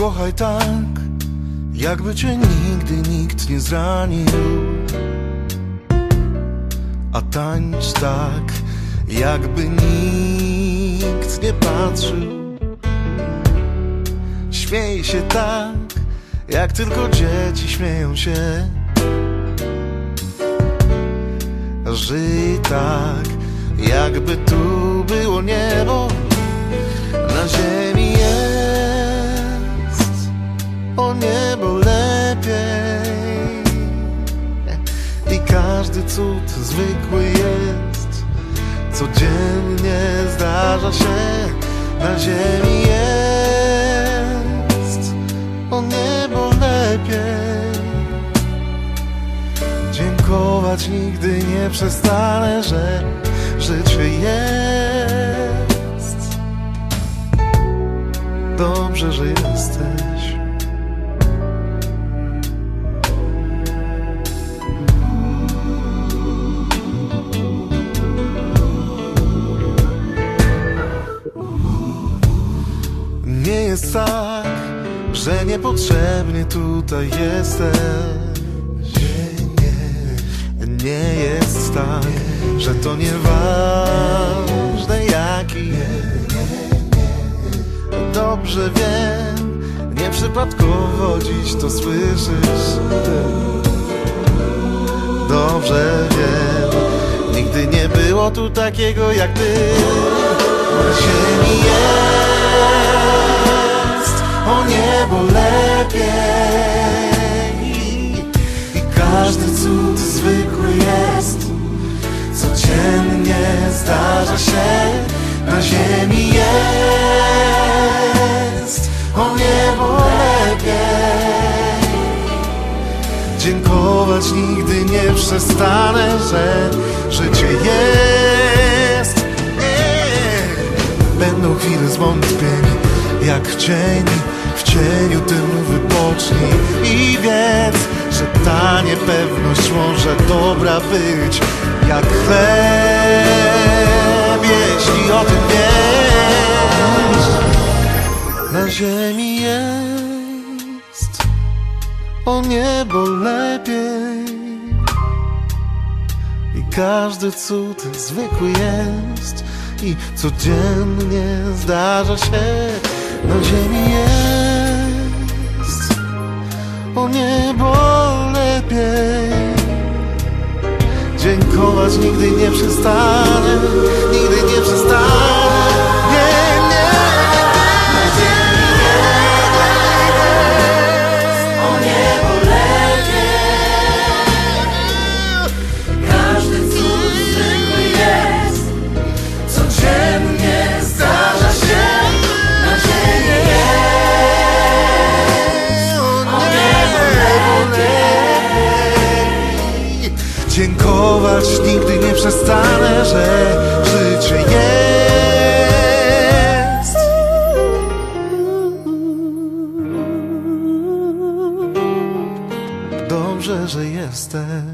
Kochaj tak, jakby cię nigdy nikt nie zranił. A tańcz tak, jakby nikt nie patrzył. Śmiej się tak, jak tylko dzieci śmieją się. Żyj tak, jakby tu było niebo, na ziemi cud zwykły jest, codziennie zdarza się, na ziemi jest o niebo lepiej. Dziękować nigdy nie przestanę, że życie jest. Dobrze, że jesteś. Jest tak, że niepotrzebnie tutaj jesteś. Nie jest tak, że to nieważne jaki. Dobrze wiem, nieprzypadkowo dziś to słyszysz. Dobrze wiem, nigdy nie było tu takiego jak ty. Na ziemi jest każdy cud zwykły jest. Codziennie zdarza się, na ziemi jest o niebo lepiej. Dziękować nigdy nie przestanę, że życie jest. Będą chwile zwątpień, jak w w cieniu tym wypocznij i wiedz, że ta niepewność może dobra być, jak chleb, jeśli o tym wiesz. Na ziemi jest o niebo lepiej i każdy cud zwykły jest i codziennie zdarza się na ziemi jest o niebo lepiej. Dziękować nigdy nie przestanę nigdy nie przestanę przestanę, że życie jest. Dobrze, że jesteś